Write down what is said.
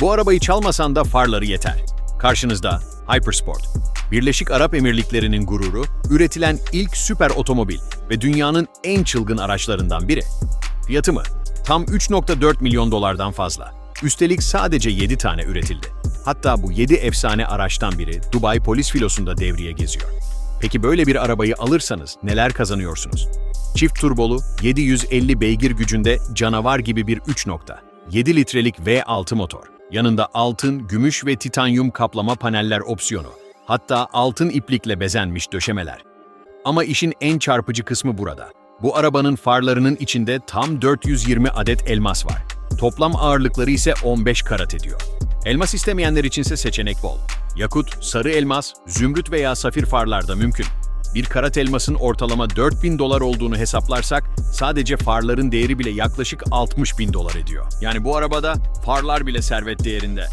Bu arabayı çalmasan da farları yeter. Karşınızda Hypersport. Birleşik Arap Emirlikleri'nin gururu, üretilen ilk süper otomobil ve dünyanın en çılgın araçlarından biri. Fiyatı mı? Tam 3.4 milyon dolardan fazla. Üstelik sadece 7 tane üretildi. Hatta bu 7 efsane araçtan biri Dubai polis filosunda devriye geziyor. Peki böyle bir arabayı alırsanız neler kazanıyorsunuz? Çift turbolu, 750 beygir gücünde canavar gibi bir 3.7 litrelik V6 motor. Yanında altın, gümüş ve titanyum kaplama paneller opsiyonu. Hatta altın iplikle bezenmiş döşemeler. Ama işin en çarpıcı kısmı burada. Bu arabanın farlarının içinde tam 420 adet elmas var. Toplam ağırlıkları ise 15 karat ediyor. Elmas istemeyenler içinse seçenek bol. Yakut, sarı elmas, zümrüt veya safir farlar da mümkün. Bir karat elmasın ortalama 4000 dolar olduğunu hesaplarsak sadece farların değeri bile yaklaşık 60 bin dolar ediyor. Yani bu arabada farlar bile servet değerinde.